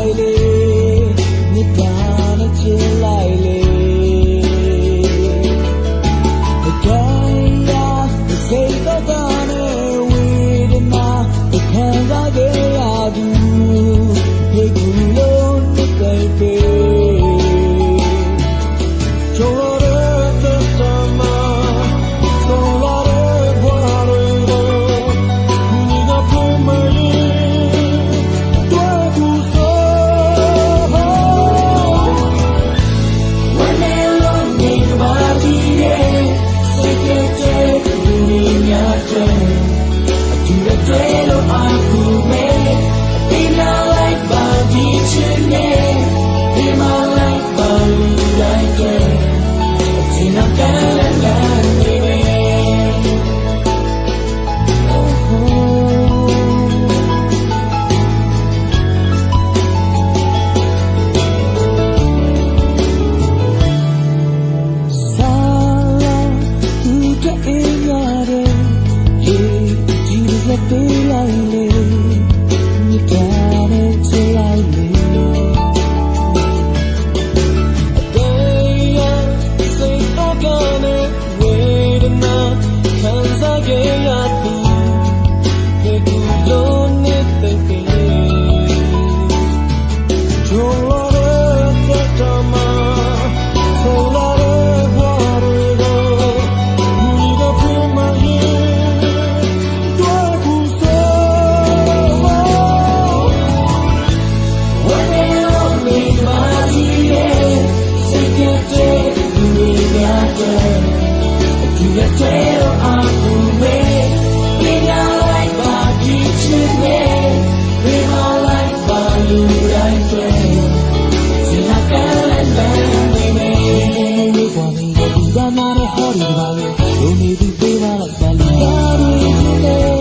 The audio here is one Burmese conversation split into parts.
前で見 dream. လို့လူနေပြီးပေးပါလိုက်ပါလို့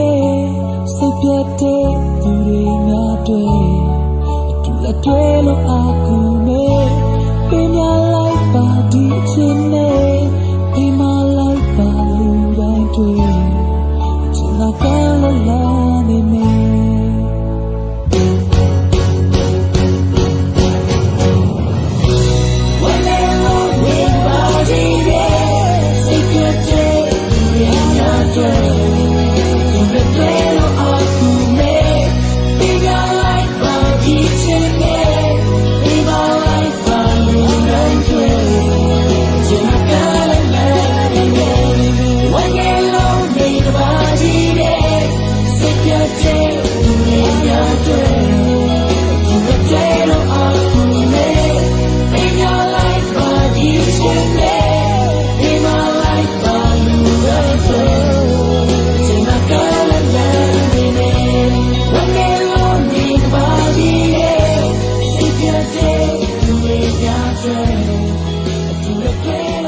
တဲ့စိတ်ပြတ်တဲ့သူတွေများတွေ့အတူလက်တွေ့လို့အခုမေးပြများလာ again.